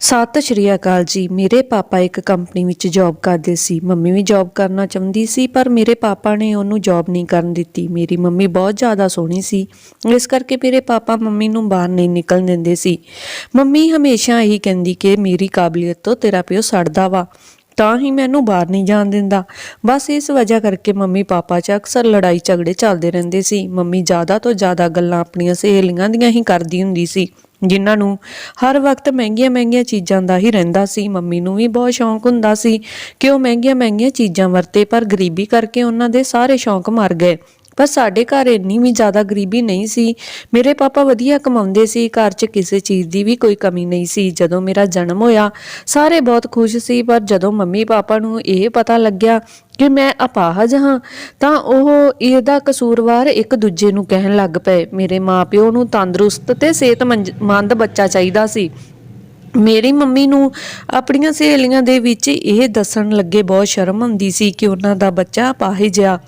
ਸਤਿ ਸ਼੍ਰੀ ਅਕਾਲ ਜੀ। ਮੇਰੇ ਪਾਪਾ ਇੱਕ ਕੰਪਨੀ ਵਿੱਚ ਜੌਬ ਕਰਦੇ ਸੀ। ਮੰਮੀ ਵੀ ਜੌਬ ਕਰਨਾ ਚਾਹੁੰਦੀ ਸੀ, ਪਰ ਮੇਰੇ ਪਾਪਾ ਨੇ ਉਹਨੂੰ ਜੌਬ ਨਹੀਂ ਕਰਨ ਦਿੱਤੀ। ਮੇਰੀ ਮੰਮੀ ਬਹੁਤ ਜ਼ਿਆਦਾ ਸੋਹਣੀ ਸੀ। ਇਸ ਕਰਕੇ ਮੇਰੇ ਪਾਪਾ ਮੰਮੀ ਨੂੰ ਬਾਹਰ ਨਹੀਂ ਨਿਕਲਣ ਦਿੰਦੇ ਸੀ। ਮੰਮੀ ਹਮੇਸ਼ਾ ਇਹੀ ਕਹਿੰਦੀ ਕਿ ਮੇਰੀ ਕਾਬਲੀਅਤ ਤੋਂ ਤੇਰਾ ਪਿਓ ਸੜਦਾ ਵਾ, ਤਾਂ ਹੀ ਮੈਨੂੰ ਬਾਹਰ ਨਹੀਂ ਜਾਣ ਦਿੰਦਾ। ਬਸ ਇਸ ਵਜ੍ਹਾ ਕਰਕੇ ਮੰਮੀ ਪਾਪਾ 'ਚ ਅਕਸਰ ਲੜਾਈ ਝਗੜੇ ਚੱਲਦੇ ਰਹਿੰਦੇ ਸੀ। ਮੰਮੀ ਜ਼ਿਆਦਾ ਤੋਂ ਜ਼ਿਆਦਾ ਗੱਲਾਂ ਆਪਣੀਆਂ ਸਹੇਲੀਆਂ ਦੀਆਂ ਹੀ ਕਰਦੀ ਹੁੰਦੀ ਸੀ। ਜਿਨ੍ਹਾਂ ਨੂੰ ਹਰ ਵਕਤ ਮਹਿੰਗੀਆਂ ਮਹਿੰਗੀਆਂ ਚੀਜ਼ਾਂ ਦਾ ਹੀ ਰਹਿੰਦਾ ਸੀ। ਮੰਮੀ ਨੂੰ ਵੀ ਬਹੁਤ ਸ਼ੌਂਕ ਹੁੰਦਾ ਸੀ ਕਿ ਉਹ ਮਹਿੰਗੀਆਂ ਮਹਿੰਗੀਆਂ ਚੀਜ਼ਾਂ ਵਰਤੇ, ਪਰ ਗਰੀਬੀ ਕਰਕੇ ਉਹਨਾਂ ਦੇ ਸਾਰੇ ਸ਼ੌਂਕ ਮਰ ਗਏ। ਪਰ ਸਾਡੇ ਘਰ ਇੰਨੀ ਵੀ ਜ਼ਿਆਦਾ ਗਰੀਬੀ ਨਹੀਂ ਸੀ। ਮੇਰੇ ਪਾਪਾ ਵਧੀਆ ਕਮਾਉਂਦੇ ਸੀ, ਘਰ 'ਚ ਕਿਸੇ ਚੀਜ਼ ਦੀ ਵੀ ਕੋਈ ਕਮੀ ਨਹੀਂ ਸੀ। ਜਦੋਂ ਮੇਰਾ ਜਨਮ ਹੋਇਆ, ਸਾਰੇ ਬਹੁਤ ਖੁਸ਼ ਸੀ, ਪਰ ਜਦੋਂ ਮੰਮੀ ਪਾਪਾ ਨੂੰ ਇਹ ਪਤਾ ਲੱਗਿਆ ਕਿ ਮੈਂ ਅਪਾਹਜ ਹਾਂ, ਤਾਂ ਉਹ ਇਹਦਾ ਕਸੂਰਵਾਰ ਇੱਕ ਦੂਜੇ ਨੂੰ ਕਹਿਣ ਲੱਗ ਪਏ। ਮੇਰੇ ਮਾਪਿਓ ਨੂੰ ਤੰਦਰੁਸਤ ਤੇ ਸਿਹਤਮੰਦ ਬੱਚਾ ਚਾਹੀਦਾ ਸੀ। ਮੇਰੀ ਮੰਮੀ ਨੂੰ ਆਪਣੀਆਂ ਸਹੇਲੀਆਂ ਦੇ ਵਿੱਚ ਇਹ ਦੱਸਣ ਲੱਗੇ, ਬਹੁਤ ਸ਼ਰਮ ਆਉਂਦੀ ਸੀ ਕਿ ਉਹਨਾਂ ਦਾ ਬੱਚਾ ਪਾਹੇ ਆ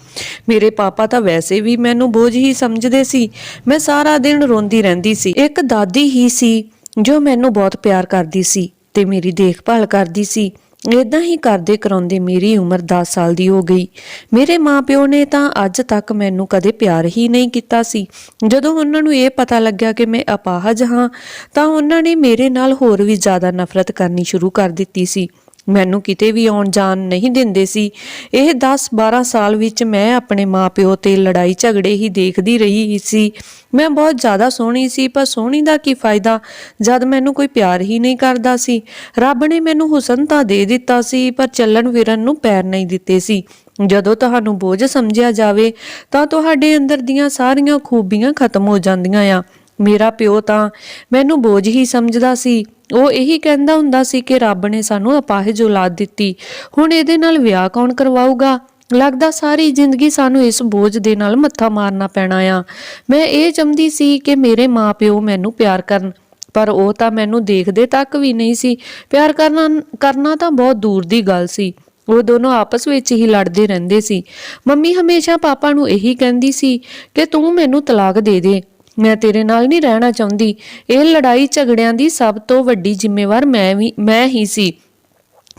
ਮੇਰੇ ਪਾਪਾ ਤਾਂ ਵੈਸੇ ਵੀ ਮੈਨੂੰ ਬੋਝ ਹੀ ਸਮਝਦੇ ਸੀ। ਮੈਂ ਸਾਰਾ ਦਿਨ ਰੋਂਦੀ ਰਹਿੰਦੀ ਸੀ। ਇੱਕ ਦਾਦੀ ਹੀ ਸੀ ਜੋ ਮੈਨੂੰ ਬਹੁਤ ਪਿਆਰ ਕਰਦੀ ਸੀ ਤੇ ਮੇਰੀ ਦੇਖਭਾਲ ਕਰਦੀ ਸੀ। ਇਦਾਂ ਹੀ ਕਰਦੇ ਕਰਾਉਂਦੇ ਮੇਰੀ ਉਮਰ 10 ਸਾਲ ਦੀ ਹੋ ਗਈ। ਮੇਰੇ ਮਾਪਿਓ ਨੇ ਤਾਂ ਅੱਜ ਤੱਕ ਮੈਨੂੰ ਕਦੇ ਪਿਆਰ ਹੀ ਨਹੀਂ ਕੀਤਾ ਸੀ। ਜਦੋਂ ਉਹਨਾਂ ਨੂੰ ਇਹ ਪਤਾ ਲੱਗਿਆ ਕਿ ਮੈਂ ਅਪਾਹਜ ਹਾਂ, ਤਾਂ ਉਹਨਾਂ ਨੇ ਮੇਰੇ ਨਾਲ ਹੋਰ ਵੀ ਜ਼ਿਆਦਾ ਨਫ਼ਰਤ ਕਰਨੀ ਸ਼ੁਰੂ ਕਰ ਦਿੱਤੀ ਸੀ। ਮੈਨੂੰ ਕਿਤੇ ਵੀ ਆਉਣ ਜਾਣ ਨਹੀਂ ਦਿੰਦੇ ਸੀ। ਇਹ 10-12 ਸਾਲ ਵਿੱਚ ਮੈਂ ਆਪਣੇ ਮਾਪਿਓ ਤੇ ਲੜਾਈ ਝਗੜੇ ਹੀ ਦੇਖਦੀ ਰਹੀ ਸੀ। ਮੈਂ ਬਹੁਤ ਜ਼ਿਆਦਾ ਸੋਹਣੀ ਸੀ, ਪਰ ਸੋਹਣੀ ਦਾ ਕੀ ਫਾਇਦਾ? ਜਦ ਮੈਨੂੰ ਕੋਈ ਪਿਆਰ ਹੀ ਨਹੀਂ ਕਰਦਾ ਸੀ। ਰੱਬ ਨੇ ਮੈਨੂੰ ਹੁਸਨ ਤਾਂ ਦੇ ਦਿੱਤਾ ਸੀ, ਪਰ ਚੱਲਣ ਫਿਰਨ ਨੂੰ ਪੈਰ ਨਹੀਂ ਦਿੱਤੇ ਸੀ। ਜਦੋਂ ਤੁਹਾਨੂੰ ਬੋਝ ਸਮਝਿਆ ਜਾਵੇ, ਤਾਂ ਤੁਹਾਡੇ ਅੰਦਰ ਦੀਆਂ ਸਾਰੀਆਂ ਖੂਬੀਆਂ ਖਤਮ ਹੋ ਜਾਂਦੀਆਂ ਆ। ਮੇਰਾ ਪਿਓ ਤਾਂ ਮੈਨੂੰ ਬੋਝ ਹੀ ਸਮਝਦਾ ਸੀ। ਉਹ ਇਹੀ ਕਹਿੰਦਾ ਹੁੰਦਾ ਸੀ ਕਿ ਰੱਬ ਨੇ ਸਾਨੂੰ ਅਪਾਹਜ ਔਲਾਦ ਦਿੱਤੀ। ਹੁਣ ਇਹਦੇ ਨਾਲ ਵਿਆਹ ਕੌਣ ਕਰਵਾਊਗਾ? ਲੱਗਦਾ ਸਾਰੀ ਜ਼ਿੰਦਗੀ ਸਾਨੂੰ ਇਸ ਬੋਝ ਦੇ ਨਾਲ ਮੱਥਾ ਮਾਰਨਾ ਪੈਣਾ ਆ। ਮੈਂ ਇਹ ਚਾਹੁੰਦੀ ਸੀ ਕਿ ਮੇਰੇ ਮਾਪਿਓ ਮੈਨੂੰ ਪਿਆਰ ਕਰਨ, ਪਰ ਉਹ ਤਾਂ ਮੈਨੂੰ ਦੇਖਦੇ ਤੱਕ ਵੀ ਨਹੀਂ ਸੀ। ਪਿਆਰ ਕਰਨਾ ਕਰਨਾ ਤਾਂ ਬਹੁਤ ਦੂਰ ਦੀ ਗੱਲ ਸੀ। ਉਹ ਦੋਨੋਂ ਆਪਸ ਵਿੱਚ ਹੀ ਲੜਦੇ ਰਹਿੰਦੇ ਸੀ। ਮੰਮੀ ਹਮੇਸ਼ਾ ਪਾਪਾ ਨੂੰ ਇਹੀ ਕਹਿੰਦੀ ਸੀ ਕਿ ਤੂੰ ਮੈਨੂੰ ਤਲਾਕ ਦੇ ਦੇ। ਮੈਂ ਤੇਰੇ ਨਾਲ ਨਹੀਂ ਰਹਿਣਾ ਚਾਹੁੰਦੀ। ਇਹ ਲੜਾਈ ਝਗੜਿਆਂ ਦੀ ਸਭ ਤੋਂ ਵੱਡੀ ਜ਼ਿੰਮੇਵਾਰ ਮੈਂ ਵੀ, ਮੈਂ ਹੀ ਸੀ।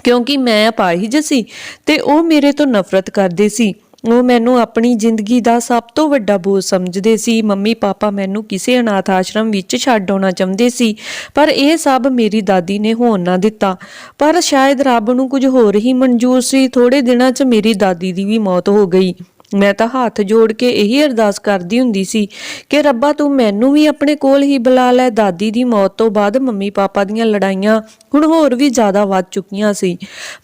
ਕਿਉਂਕਿ ਮੈਂ ਅਪਾਹਿਜ ਸੀ ਤੇ ਉਹ ਮੇਰੇ ਤੋਂ ਨਫ਼ਰਤ ਕਰਦੇ ਸੀ। ਉਹ ਮੈਨੂੰ ਆਪਣੀ ਜ਼ਿੰਦਗੀ ਦਾ ਸਭ ਤੋਂ ਵੱਡਾ ਬੋਝ ਸਮਝਦੇ ਸੀ। ਮੰਮੀ, ਪਾਪਾ ਮੈਨੂੰ ਕਿਸੇ ਅਨਾਥ ਆਸ਼ਰਮ ਵਿੱਚ ਛੱਡ ਆਉਣਾ ਚਾਹੁੰਦੇ ਸੀ, ਪਰ ਇਹ ਸਭ ਮੇਰੀ ਦਾਦੀ ਨੇ ਹੋਣ ਨਾ ਦਿੱਤਾ। ਪਰ ਸ਼ਾਇਦ ਰੱਬ ਨੂੰ ਕੁਝ ਹੋਰ ਹੀ ਮਨਜ਼ੂਰ ਸੀ। ਥੋੜੇ ਦਿਨਾਂ 'ਚ ਮੇਰੀ ਦਾਦੀ ਦੀ ਵੀ ਮੌਤ ਹੋ ਗਈ। ਮੈਂ ਤਾਂ ਹੱਥ ਜੋੜ ਕੇ ਇਹੀ ਅਰਦਾਸ ਕਰਦੀ ਹੁੰਦੀ ਸੀ ਕਿ ਰੱਬਾ ਤੂੰ ਮੈਨੂੰ ਵੀ ਆਪਣੇ ਕੋਲ ਹੀ ਬੁਲਾ ਲੈ। ਦਾਦੀ ਦੀ ਮੌਤ ਤੋਂ ਬਾਅਦ ਮੰਮੀ ਪਾਪਾ ਦੀਆਂ ਲੜਾਈਆਂ ਹੁਣ ਹੋਰ ਵੀ ਜ਼ਿਆਦਾ ਵੱਧ ਚੁੱਕੀਆਂ ਸੀ।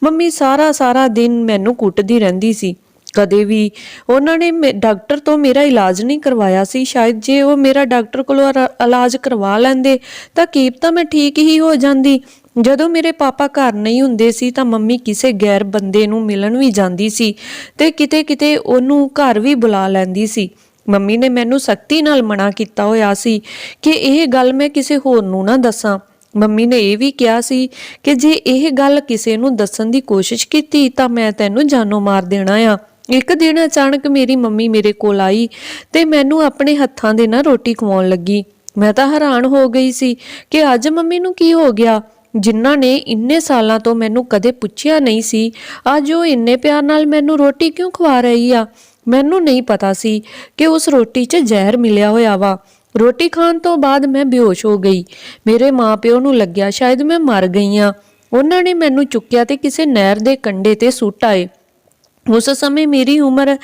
ਮੰਮੀ ਸਾਰਾ ਸਾਰਾ ਦਿਨ ਮੈਨੂੰ ਕੁੱਟਦੀ ਰਹਿੰਦੀ ਸੀ। ਕਦੇ ਵੀ ਉਹਨਾਂ ਨੇ ਮੇ- ਡਾਕਟਰ ਤੋਂ ਮੇਰਾ ਇਲਾਜ ਨਹੀਂ ਕਰਵਾਇਆ ਸੀ। ਸ਼ਾਇਦ ਜੇ ਉਹ ਮੇਰਾ ਡਾਕਟਰ ਕੋਲੋਂ ਇਲਾਜ ਕਰਵਾ ਲੈਂਦੇ ਤਾਂ ਕੀਪ ਤਾਂ ਮੈਂ ਠੀਕ ਹੀ ਹੋ ਜਾਂਦੀ। ਜਦੋਂ ਮੇਰੇ ਪਾਪਾ ਘਰ ਨਹੀਂ ਹੁੰਦੇ ਸੀ ਤਾਂ ਮੰਮੀ ਕਿਸੇ ਗੈਰ ਬੰਦੇ ਨੂੰ ਮਿਲਣ ਵੀ ਜਾਂਦੀ ਸੀ ਤੇ ਕਿਤੇ-ਕਿਤੇ ਉਹਨੂੰ ਘਰ ਵੀ ਬੁਲਾ ਲੈਂਦੀ ਸੀ। ਮੰਮੀ ਨੇ ਮੈਨੂੰ ਸਖਤੀ ਨਾਲ ਮਨਾ ਕੀਤਾ ਹੋਇਆ ਸੀ ਕਿ ਇਹ ਗੱਲ ਮੈਂ ਕਿਸੇ ਹੋਰ ਨੂੰ ਨਾ ਦੱਸਾਂ। ਮੰਮੀ ਨੇ ਇਹ ਵੀ ਕਿਹਾ ਸੀ ਕਿ ਜੇ ਇਹ ਗੱਲ ਕਿਸੇ ਨੂੰ ਦੱਸਣ ਦੀ ਕੋਸ਼ਿਸ਼ ਕੀਤੀ ਤਾਂ ਮੈਂ ਤੈਨੂੰ ਜਾਨੋਂ ਮਾਰ ਦੇਣਾ ਆ। ਇੱਕ ਦਿਨ ਅਚਾਨਕ ਮੇਰੀ ਮੰਮੀ ਮੇਰੇ ਕੋਲ ਆਈ ਤੇ ਮੈਨੂੰ ਆਪਣੇ ਹੱਥਾਂ ਦੇ ਨਾਲ ਰੋਟੀ ਖਵਾਉਣ ਲੱਗੀ। ਮੈਂ ਤਾਂ ਹੈਰਾਨ ਹੋ ਗਈ ਸੀ ਕਿ ਅੱਜ ਮੰਮੀ ਨੂੰ ਕੀ ਹੋ ਗਿਆ? ਜਿਨ੍ਹਾਂ ਨੇ ਇੰਨੇ ਸਾਲਾਂ ਤੋਂ ਮੈਨੂੰ ਕਦੇ ਪੁੱਛਿਆ ਨਹੀਂ ਸੀ, ਅੱਜ ਉਹ ਇੰਨੇ ਪਿਆਰ ਨਾਲ ਮੈਨੂੰ ਰੋਟੀ ਕਿਉਂ ਖਵਾ ਰਹੀ ਆ? ਮੈਨੂੰ ਨਹੀਂ ਪਤਾ ਸੀ ਕਿ ਉਸ ਰੋਟੀ 'ਚ ਜ਼ਹਿਰ ਮਿਲਿਆ ਹੋਇਆ ਵਾ। ਰੋਟੀ ਖਾਣ ਤੋਂ ਬਾਅਦ ਮੈਂ ਬੇਹੋਸ਼ ਹੋ ਗਈ। ਮੇਰੇ ਮਾਪਿਓ ਨੂੰ ਲੱਗਿਆ ਸ਼ਾਇਦ ਮੈਂ ਮਰ ਗਈ ਆ। ਉਹਨਾਂ ਨੇ ਮੈਨੂੰ ਚੁੱਕਿਆ ਤੇ ਕਿਸੇ ਨਹਿਰ ਦੇ ਕੰਢੇ ਤੇ ਸੁੱਟ ਆਏ। ਉਸ ਸਮੇਂ ਮੇਰੀ ਉਮਰ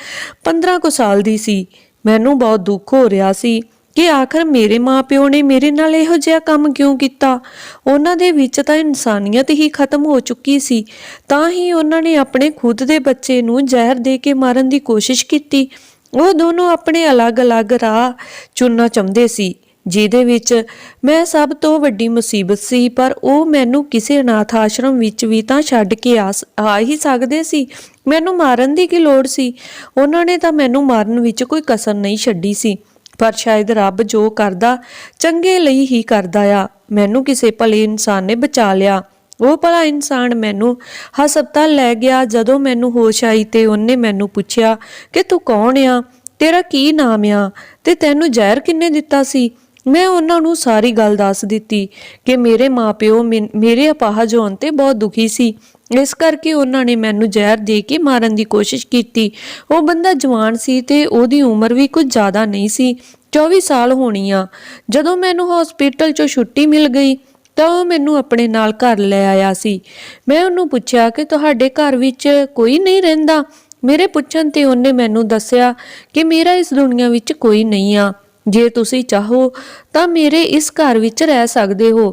15 ਕੁ ਸਾਲ ਦੀ ਸੀ। ਮੈਨੂੰ ਬਹੁਤ ਦੁੱਖ ਹੋ ਰਿਹਾ ਸੀ। ਕਿ ਆਖਰ ਮੇਰੇ ਮਾਪਿਓ ਨੇ ਮੇਰੇ ਨਾਲ ਇਹੋ ਜਿਹਾ ਕੰਮ ਕਿਉਂ ਕੀਤਾ? ਉਹਨਾਂ ਦੇ ਵਿੱਚ ਤਾਂ ਇਨਸਾਨੀਅਤ ਹੀ ਖਤਮ ਹੋ ਚੁੱਕੀ ਸੀ। ਤਾਂ ਹੀ ਉਹਨਾਂ ਨੇ ਆਪਣੇ ਖੁਦ ਦੇ ਬੱਚੇ ਨੂੰ ਜ਼ਹਿਰ ਦੇ ਕੇ ਮਾਰਨ ਦੀ ਕੋਸ਼ਿਸ਼ ਕੀਤੀ। ਉਹ ਦੋਨੋਂ ਆਪਣੇ ਅਲੱਗ-ਅਲੱਗ ਰਾਹ ਚੁਣਨਾ ਚਾਹੁੰਦੇ ਸੀ, ਜਿਹਦੇ ਵਿੱਚ ਮੈਂ ਸਭ ਤੋਂ ਵੱਡੀ ਮੁਸੀਬਤ ਸੀ, ਪਰ ਉਹ ਮੈਨੂੰ ਕਿਸੇ ਅਨਾਥ ਆਸ਼ਰਮ ਵਿੱਚ ਵੀ ਤਾਂ ਛੱਡ ਕੇ ਆ ਸ- ਆ ਹੀ ਸਕਦੇ ਸੀ। ਮੈਨੂੰ ਮਾਰਨ ਦੀ ਕੀ ਲੋੜ ਸੀ? ਉਹਨਾਂ ਨੇ ਤਾਂ ਮੈਨੂੰ ਮਾਰਨ ਵਿੱਚ ਕੋਈ ਕਸਰ ਨਹੀਂ ਛੱਡੀ ਸੀ। ਪਰ ਸ਼ਾਇਦ ਰੱਬ ਜੋ ਕਰਦਾ, ਚੰਗੇ ਲਈ ਹੀ ਕਰਦਾ ਆ। ਮੈਨੂੰ ਕਿਸੇ ਭਲੇ ਇਨਸਾਨ ਨੇ ਬਚਾ ਲਿਆ। ਉਹ ਭਲਾ ਇਨਸਾਨ ਮੈਨੂੰ ਹਸਪਤਾਲ ਲੈ ਗਿਆ। ਜਦੋਂ ਮੈਨੂੰ ਹੋਸ਼ ਆਈ ਤੇ ਉਹਨੇ ਮੈਨੂੰ ਪੁੱਛਿਆ ਕਿ ਤੂੰ ਕੌਣ ਆ? ਤੇਰਾ ਕੀ ਨਾਮ ਆ? ਤੇ ਤੈਨੂੰ ਜ਼ਹਿਰ ਕਿੰਨੇ ਦਿੱਤਾ ਸੀ? ਮੈਂ ਉਹਨਾਂ ਨੂੰ ਸਾਰੀ ਗੱਲ ਦੱਸ ਦਿੱਤੀ ਕਿ ਮੇਰੇ ਮਾਪਿਓ ਮੈਨ- ਮੇਰੇ ਅਪਾਹਜ ਹੋਣ ਤੇ ਬਹੁਤ ਦੁਖੀ ਸੀ। ਇਸ ਕਰਕੇ ਉਹਨਾਂ ਨੇ ਮੈਨੂੰ ਜ਼ਹਿਰ ਦੇ ਕੇ ਮਾਰਨ ਦੀ ਕੋਸ਼ਿਸ਼ ਕੀਤੀ। ਉਹ ਬੰਦਾ ਜਵਾਨ ਸੀ ਤੇ ਉਹਦੀ ਉਮਰ ਵੀ ਕੁਝ ਜ਼ਿਆਦਾ ਨਹੀਂ ਸੀ। 24 ਸਾਲ ਹੋਣੀ ਆ ਜਦੋਂ ਮੈਨੂੰ ਹਸਪੀਟਲ 'ਚੋਂ ਛੁੱਟੀ ਮਿਲ ਗਈ, ਤਾਂ ਉਹ ਮੈਨੂੰ ਆਪਣੇ ਨਾਲ ਘਰ ਲੈ ਆਇਆ ਸੀ। ਮੈਂ ਉਹਨੂੰ ਪੁੱਛਿਆ ਕਿ ਤੁਹਾਡੇ ਘਰ ਵਿੱਚ ਕੋਈ ਨਹੀਂ ਰਹਿੰਦਾ? ਮੇਰੇ ਪੁੱਛਣ ਤੇ ਉਹਨੇ ਮੈਨੂੰ ਦੱਸਿਆ ਕਿ ਮੇਰਾ ਇਸ ਦੁਨੀਆ ਵਿੱਚ ਕੋਈ ਨਹੀਂ ਆ। ਜੇ ਤੁਸੀਂ ਚਾਹੋ ਤਾਂ ਮੇਰੇ ਇਸ ਘਰ ਵਿੱਚ ਰਹਿ ਸਕਦੇ ਹੋ।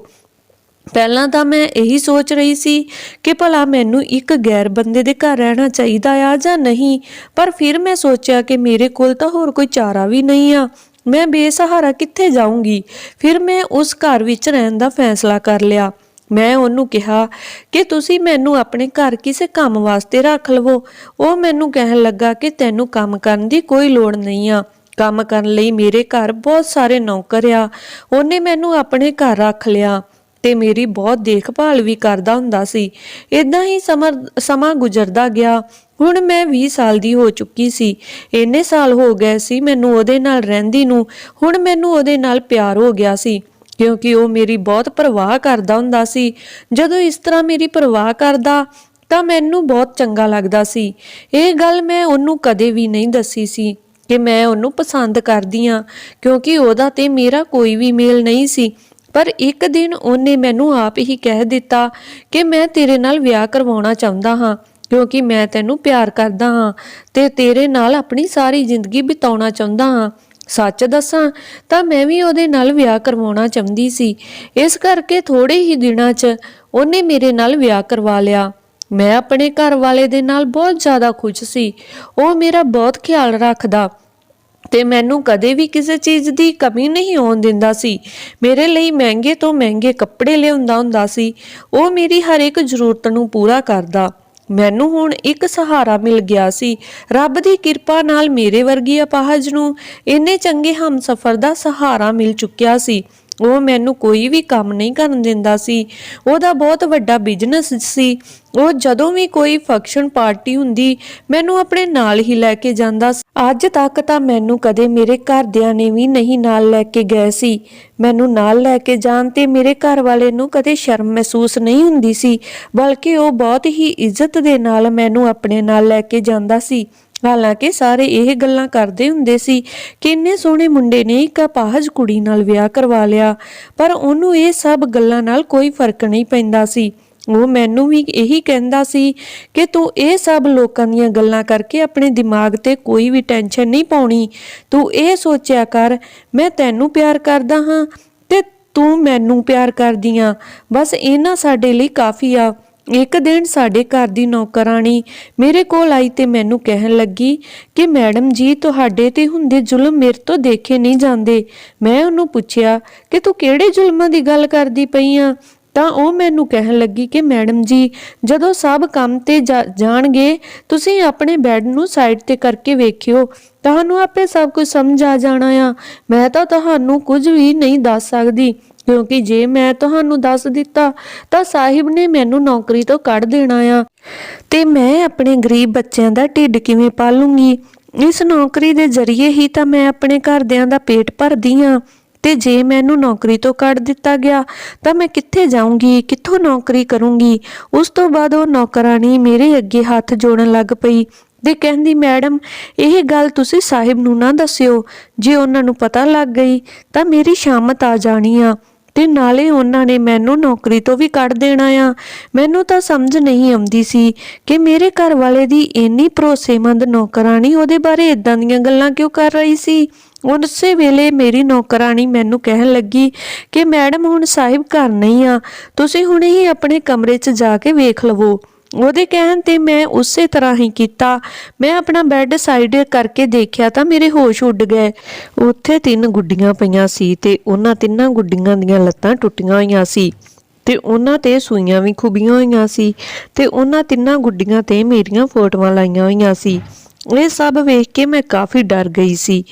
ਪਹਿਲਾਂ ਤਾਂ ਮੈਂ ਇਹੀ ਸੋਚ ਰਹੀ ਸੀ ਕਿ ਭਲਾ ਮੈਨੂੰ ਇੱਕ ਗੈਰ ਬੰਦੇ ਦੇ ਘਰ ਰਹਿਣਾ ਚਾਹੀਦਾ ਆ ਜਾਂ ਨਹੀਂ, ਪਰ ਫਿਰ ਮੈਂ ਸੋਚਿਆ ਕਿ ਮੇਰੇ ਕੋਲ ਤਾਂ ਹੋਰ ਕੋਈ ਚਾਰਾ ਵੀ ਨਹੀਂ ਆ। ਮੈਂ ਬੇਸਹਾਰਾ ਕਿੱਥੇ ਜਾਊਂਗੀ? ਫਿਰ ਮੈਂ ਉਸ ਘਰ ਵਿੱਚ ਰਹਿਣ ਦਾ ਫੈਸਲਾ ਕਰ ਲਿਆ। ਮੈਂ ਉਹਨੂੰ ਕਿਹਾ ਕਿ ਤੁਸੀਂ ਮੈਨੂੰ ਆਪਣੇ ਘਰ ਕਿਸੇ ਕੰਮ ਵਾਸਤੇ ਰੱਖ ਲਵੋ। ਉਹ ਮੈਨੂੰ ਕਹਿਣ ਲੱਗਾ ਕਿ ਤੈਨੂੰ ਕੰਮ ਕਰਨ ਦੀ ਕੋਈ ਲੋੜ ਨਹੀਂ ਆ। ਕੰਮ ਕਰਨ ਲਈ ਮੇਰੇ ਘਰ ਬਹੁਤ ਸਾਰੇ ਨੌਕਰ ਆ। ਉਹਨੇ ਮੈਨੂੰ ਆਪਣੇ ਘਰ ਰੱਖ ਲਿਆ ਤੇ ਮੇਰੀ ਬਹੁਤ ਦੇਖਭਾਲ ਵੀ ਕਰਦਾ ਹੁੰਦਾ ਸੀ। ਇਦਾਂ ਹੀ ਸਮਾਂ ਸਮਾਂ ਗੁਜ਼ਰਦਾ ਗਿਆ। ਹੁਣ ਮੈਂ 20 ਸਾਲ ਦੀ ਹੋ ਚੁੱਕੀ ਸੀ। ਇੰਨੇ ਸਾਲ ਹੋ ਗਏ ਸੀ ਮੈਨੂੰ ਉਹਦੇ ਨਾਲ ਰਹਿੰਦੀ ਨੂੰ। ਹੁਣ ਮੈਨੂੰ ਉਹਦੇ ਨਾਲ ਪਿਆਰ ਹੋ ਗਿਆ ਸੀ। ਕਿਉਂਕਿ ਉਹ ਮੇਰੀ ਬਹੁਤ ਪਰਵਾਹ ਕਰਦਾ ਹੁੰਦਾ ਸੀ। ਜਦੋਂ ਇਸ ਤਰ੍ਹਾਂ ਮੇਰੀ ਪਰਵਾਹ ਕਰਦਾ, ਤਾਂ ਮੈਨੂੰ ਬਹੁਤ ਚੰਗਾ ਲੱਗਦਾ ਸੀ। ਇਹ ਗੱਲ ਮੈਂ ਉਹਨੂੰ ਕਦੇ ਵੀ ਨਹੀਂ ਦੱਸੀ ਸੀ। ਕਿ ਮੈਂ ਉਹਨੂੰ ਪਸੰਦ ਕਰਦੀ ਆ ਕਿਉਂਕਿ ਉਹਦਾ ਤੇ ਮੇਰਾ ਕੋਈ ਵੀ ਮੇਲ ਨਹੀਂ ਸੀ। ਪਰ ਇੱਕ ਦਿਨ ਉਹਨੇ ਮੈਨੂੰ ਆਪ ਹੀ ਕਹਿ ਦਿੱਤਾ ਕਿ ਮੈਂ ਤੇਰੇ ਨਾਲ ਵਿਆਹ ਕਰਵਾਉਣਾ ਚਾਹੁੰਦਾ ਹਾਂ, ਕਿਉਂਕਿ ਮੈਂ ਤੈਨੂੰ ਪਿਆਰ ਕਰਦਾ ਹਾਂ ਤੇ ਤੇਰੇ ਨਾਲ ਆਪਣੀ ਸਾਰੀ ਜ਼ਿੰਦਗੀ ਬਿਤਾਉਣਾ ਚਾਹੁੰਦਾ ਹਾਂ। ਸੱਚ ਦੱਸਾਂ ਤਾਂ ਮੈਂ ਵੀ ਉਹਦੇ ਨਾਲ ਵਿਆਹ ਕਰਵਾਉਣਾ ਚਾਹੁੰਦੀ ਸੀ। ਇਸ ਕਰਕੇ ਥੋੜੇ ਹੀ ਦਿਨਾਂ 'ਚ ਉਹਨੇ ਮੇਰੇ ਨਾਲ ਵਿਆਹ ਕਰਵਾ ਲਿਆ। ਮੈਂ ਆਪਣੇ ਘਰ ਵਾਲੇ ਦੇ ਨਾਲ ਬਹੁਤ ਜ਼ਿਆਦਾ ਖੁਸ਼ ਸੀ। ਉਹ ਮੇਰਾ ਬਹੁਤ ਖਿਆਲ ਰੱਖਦਾ ਤੇ ਮੈਨੂੰ ਕਦੇ ਵੀ ਕਿਸੇ ਚੀਜ਼ ਦੀ ਕਮੀ ਨਹੀਂ ਆਉਣ ਦਿੰਦਾ ਸੀ। ਮੇਰੇ ਲਈ ਮਹਿੰਗੇ ਤੋਂ ਮਹਿੰਗੇ ਕੱਪੜੇ ਲਿਆਉਂਦਾ ਹੁੰਦਾ ਸੀ। ਉਹ ਮੇਰੀ ਹਰ ਇੱਕ ਜ਼ਰੂਰਤ ਨੂੰ ਪੂਰਾ ਕਰਦਾ। ਮੈਨੂੰ ਹੁਣ ਇੱਕ ਸਹਾਰਾ ਮਿਲ ਗਿਆ ਸੀ। ਰੱਬ ਦੀ ਕਿਰਪਾ ਨਾਲ ਮੇਰੇ ਵਰਗੀ ਅਪਾਹਜ ਨੂੰ ਇੰਨੇ ਚੰਗੇ ਹਮਸਫਰ ਦਾ ਸਹਾਰਾ ਮਿਲ ਚੁੱਕਿਆ ਸੀ। ਉਹ ਮੈਨੂੰ ਕੋਈ ਵੀ ਕੰਮ ਨਹੀਂ ਕਰਨ ਦਿੰਦਾ ਸੀ। ਉਹਦਾ ਬਹੁਤ ਵੱਡਾ ਬਿਜ਼ਨਸ ਸੀ। ਉਹ ਜਦੋਂ ਵੀ ਕੋਈ ਫੰਕਸ਼ਨ ਪਾਰਟੀ ਹੁੰਦੀ, ਮੈਨੂੰ ਆਪਣੇ ਨਾਲ ਹੀ ਲੈ ਕੇ ਜਾਂਦਾ ਅੱਜ ਤੱਕ ਤਾਂ ਮੈਨੂੰ ਕਦੇ ਮੇਰੇ ਘਰਦਿਆਂ ਨੇ ਵੀ ਨਹੀਂ ਨਾਲ ਲੈ ਕੇ ਗਏ ਸੀ। ਮੈਨੂੰ ਨਾਲ ਲੈ ਕੇ ਜਾਣ ਤੇ ਮੇਰੇ ਘਰ ਵਾਲੇ ਨੂੰ ਕਦੇ ਸ਼ਰਮ ਮਹਿਸੂਸ ਨਹੀਂ ਹੁੰਦੀ ਸੀ। ਬਲਕਿ ਉਹ ਬਹੁਤ ਹੀ ਇੱਜ਼ਤ ਦੇ ਨਾਲ ਮੈਨੂੰ ਆਪਣੇ ਨਾਲ ਲੈ ਕੇ ਜਾਂਦਾ ਸੀ। ਹਾਲਾਂਕਿ ਸਾਰੇ ਇਹ ਗੱਲਾਂ ਕਰਦੇ ਹੁੰਦੇ ਸੀ ਕਿ ਇੰਨੇ ਸੋਹਣੇ ਮੁੰਡੇ ਨੇ ਇੱਕ ਅਪਾਹਜ ਕੁੜੀ ਨਾਲ ਵਿਆਹ ਕਰਵਾ ਲਿਆ, ਪਰ ਉਹਨੂੰ ਇਹ ਸਭ ਗੱਲਾਂ ਨਾਲ ਕੋਈ ਫ਼ਰਕ ਨਹੀਂ ਪੈਂਦਾ ਸੀ। ਉਹ ਮੈਨੂੰ ਵੀ ਇਹੀ ਕਹਿੰਦਾ ਸੀ ਕਿ ਤੂੰ ਇਹ ਸਭ ਲੋਕਾਂ ਦੀਆਂ ਗੱਲਾਂ ਕਰਕੇ ਆਪਣੇ ਦਿਮਾਗ ਤੇ ਕੋਈ ਵੀ ਟੈਨਸ਼ਨ ਨਹੀਂ ਪਾਉਣੀ। ਤੂੰ ਇਹ ਸੋਚਿਆ ਕਰ, ਮੈਂ ਤੈਨੂੰ ਪਿਆਰ ਕਰਦਾ ਹਾਂ ਤੇ ਤੂੰ ਮੈਨੂੰ ਪਿਆਰ ਕਰਦੀ ਆਂ। ਬਸ ਇਹਨਾਂ ਸਾਡੇ ਲਈ ਕਾਫੀ ਆ। ਇੱਕ ਦਿਨ ਸਾਡੇ ਘਰ ਦੀ ਨੌਕਰਾਣੀ ਮੇਰੇ ਕੋਲ ਆਈ ਤੇ ਮੈਨੂੰ ਕਹਿਣ ਲੱਗੀ ਕਿ ਮੈਡਮ ਜੀ, ਤੁਹਾਡੇ ਤੇ ਹੁੰਦੇ ਜ਼ੁਲਮ ਮੇਰੇ ਤੋਂ ਦੇਖੇ ਨਹੀਂ ਜਾਂਦੇ। ਮੈਂ ਉਹਨੂੰ ਪੁੱਛਿਆ ਕਿ ਤੂੰ ਕਿਹੜੇ ਜ਼ੁਲਮਾਂ ਦੀ ਗੱਲ ਕਰਦੀ ਪਈ ਆ? ਤਾਂ ਉਹ ਮੈਨੂੰ ਕਹਿਣ ਲੱਗੀ ਕਿ ਮੈਡਮ ਜੀ, ਜਦੋਂ ਸਭ ਕੰਮ ਤੇ ਜਾ- ਜਾਣਗੇ, ਤੁਸੀਂ ਆਪਣੇ ਬੈੱਡ ਨੂੰ ਸਾਈਡ ਤੇ ਕਰਕੇ ਵੇਖਿਓ। ਤੁਹਾਨੂੰ ਆਪੇ ਸਭ ਕੁਝ ਸਮਝ ਆ ਜਾਣਾ ਆ। ਮੈਂ ਤਾਂ ਤੁਹਾਨੂੰ ਕੁਝ ਵੀ ਨਹੀਂ ਦੱਸ ਸਕਦੀ। ਕਿਉਂਕਿ ਜੇ ਮੈਂ ਤੁਹਾਨੂੰ ਦੱਸ ਦਿੱਤਾ ਤਾਂ ਸਾਹਿਬ ਨੇ ਮੈਨੂੰ ਨੌਕਰੀ ਤੋਂ ਕੱਢ ਦੇਣਾ ਆ। ਤੇ ਮੈਂ ਆਪਣੇ ਗਰੀਬ ਬੱਚਿਆਂ ਦਾ ਢਿੱਡ ਕਿਵੇਂ ਪਾਲੂੰਗੀ? ਇਸ ਨੌਕਰੀ ਦੇ ਜ਼ਰੀਏ ਹੀ ਤਾਂ ਮੈਂ ਆਪਣੇ ਘਰਦਿਆਂ ਦਾ ਪੇਟ ਭਰਦੀ ਆ। ਤੇ ਜੇ ਮੈਨੂੰ ਨੌਕਰੀ ਤੋਂ ਕੱਢ ਦਿੱਤਾ ਗਿਆ, ਤਾਂ ਮੈਂ ਕਿੱਥੇ ਜਾਊਂਗੀ? ਕਿੱਥੋਂ ਨੌਕਰੀ ਕਰੂੰਗੀ? ਉਸ ਤੋਂ ਬਾਅਦ ਉਹ ਨੌਕਰਾਨੀ ਮੇਰੇ ਅੱਗੇ ਹੱਥ ਜੋੜਨ ਲੱਗ ਪਈ ਤੇ ਕਹਿੰਦੀ, ਮੈਡਮ, ਇਹ ਗੱਲ ਤੁਸੀਂ ਸਾਹਿਬ ਨੂੰ ਨਾ ਦੱਸਿਓ। ਜੇ ਉਹਨਾਂ ਨੂੰ ਪਤਾ ਲੱਗ ਗਈ, ਤਾਂ ਮੇਰੀ ਸ਼ਾਮਤ ਆ ਜਾਣੀ ਆ। ਤੇ ਨਾਲੇ ਉਹਨਾਂ ਨੇ ਮੈਨੂੰ ਨੌਕਰੀ ਤੋਂ ਵੀ ਕੱਢ ਦੇਣਾ ਆ। ਮੈਨੂੰ ਤਾਂ ਸਮਝ ਨਹੀਂ ਆਉਂਦੀ ਸੀ ਕਿ ਮੇਰੇ ਘਰ ਵਾਲੇ ਦੀ ਇੰਨੀ ਭਰੋਸੇਮੰਦ ਨੌਕਰਾਨੀ ਉਹਦੇ ਬਾਰੇ ਇਦਾਂ ਦੀਆਂ ਗੱਲਾਂ ਕਿਉਂ ਕਰ ਰਹੀ ਸੀ? ਉਸੇ ਵੇਲੇ ਮੇਰੀ ਨੌਕਰਾਨੀ ਮੈਨੂੰ ਕਹਿਣ ਲੱਗੀ ਕਿ, ਮੈਡਮ, ਹੁਣ ਸਾਹਿਬ ਘਰ ਨਹੀਂ ਆ। ਤੁਸੀਂ ਹੁਣੇ ਹੀ ਆਪਣੇ ਕਮਰੇ 'ਚ ਜਾ ਕੇ ਵੇਖ ਲਵੋ। ਉਹਦੇ ਕਹਿਣ ਤੇ ਮੈਂ ਉਸੇ ਤਰ੍ਹਾਂ ਹੀ ਕੀਤਾ। ਮੈਂ ਆਪਣਾ ਬੈੱਡ ਸਾਈਡ ਕਰਕੇ ਦੇਖਿਆ ਤਾਂ ਮੇਰੇ ਹੋਸ਼ ਉੱਡ ਗਏ। ਉੱਥੇ ਤਿੰਨ ਗੁੱਡੀਆਂ ਪਈਆਂ ਸੀ ਤੇ ਉਹਨਾਂ ਤਿੰਨਾਂ ਗੁੱਡੀਆਂ ਦੀਆਂ ਲੱਤਾਂ ਟੁੱਟੀਆਂ ਹੋਈਆਂ ਸੀ ਤੇ ਉਹਨਾਂ ਤੇ ਸੂਈਆਂ ਵੀ ਖੁਬੀਆਂ ਹੋਈਆਂ ਸੀ ਤੇ ਉਹਨਾਂ ਤਿੰਨਾਂ ਗੁੱਡੀਆਂ ਤੇ ਮੇਰੀਆਂ ਫੋਟੋਆਂ ਲਾਈਆਂ ਹੋਈਆਂ ਸੀ। ਇਹ ਸਭ ਵੇਖ ਕੇ ਮੈਂ ਕਾਫੀ ਡਰ ਗਈ ਸੀ।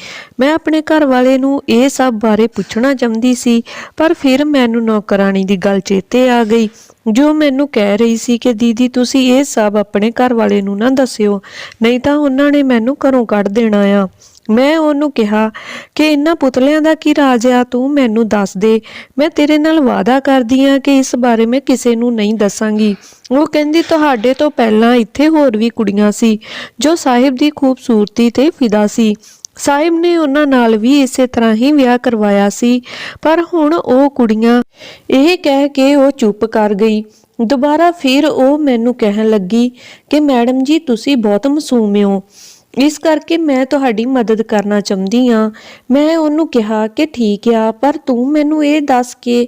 ਮੈਂ ਆਪਣੇ ਘਰ ਵਾਲੇ ਨੂੰ ਇਹ ਸਭ ਬਾਰੇ ਪੁੱਛਣਾ ਚਾਹੁੰਦੀ ਸੀ, ਪਰ ਫਿਰ ਮੈਨੂੰ ਨੌਕਰਾਨੀ ਦੀ ਗੱਲ ਚੇਤੇ ਆ ਗਈ। ਜੋ ਮੈਨੂੰ ਕਹਿ ਰਹੀ ਸੀ ਕਿ ਦੀਦੀ ਤੁਸੀਂ ਇਹ ਸਭ ਆਪਣੇ ਘਰ ਵਾਲੇ ਨੂੰ ਨਾ ਦੱਸਿਓ, ਨਹੀਂ ਤਾਂ ਉਹਨਾਂ ਨੇ ਮੈਨੂੰ ਘਰੋਂ ਕੱਢ ਦੇਣਾ ਆ। ਮੈਂ ਉਹਨੂੰ ਕਿਹਾ ਕਿ ਇਹਨਾਂ ਪੁਤਲਿਆਂ ਦਾ ਕੀ ਰਾਜ ਆ, ਤੂੰ ਮੈਨੂੰ ਦੱਸ ਦੇ। ਮੈਂ ਤੇਰੇ ਨਾਲ ਵਾਅਦਾ ਕਰਦੀ ਆ ਕਿ ਇਸ ਬਾਰੇ ਮੈਂ ਕਿਸੇ ਨੂੰ ਨਹੀਂ ਦੱਸਾਂਗੀ। ਉਹ ਕਹਿੰਦੀ, ਤੁਹਾਡੇ ਤੋਂ ਪਹਿਲਾਂ ਇੱਥੇ ਹੋਰ ਵੀ ਕੁੜੀਆਂ ਸੀ, ਜੋ ਸਾਹਿਬ ਦੀ ਖੂਬਸੂਰਤੀ ਤੇ ਫਿਦਾ ਸੀ। ਸਾਹਿਬ ਨੇ ਉਹਨਾਂ ਨਾਲ ਵੀ ਇਸੇ ਤਰ੍ਹਾਂ ਹੀ ਵਿਆਹ ਕਰਵਾਇਆ ਸੀ, ਪਰ ਹੁਣ ਉਹ ਕੁੜੀਆਂ ਇਹ ਕਹਿ ਕੇ ਉਹ ਚੁੱਪ ਕਰ ਗਈ। ਦੁਬਾਰਾ ਫਿਰ ਉਹ ਮੈਨੂੰ ਕਹਿਣ ਲੱਗੀ ਕਿ ਮੈਡਮ ਜੀ, ਤੁਸੀਂ ਬਹੁਤ ਮਾਸੂਮ ਹੋ। ਇਸ ਕਰਕੇ ਮੈਂ ਤੁਹਾਡੀ ਮਦਦ ਕਰਨਾ ਚਾਹੁੰਦੀ ਆ ਮੈਂ ਉਹਨੂੰ ਕਿਹਾ ਕਿ ਠੀਕ ਆ, ਪਰ ਤੂੰ ਮੈਨੂੰ ਇਹ ਦੱਸ ਕੇ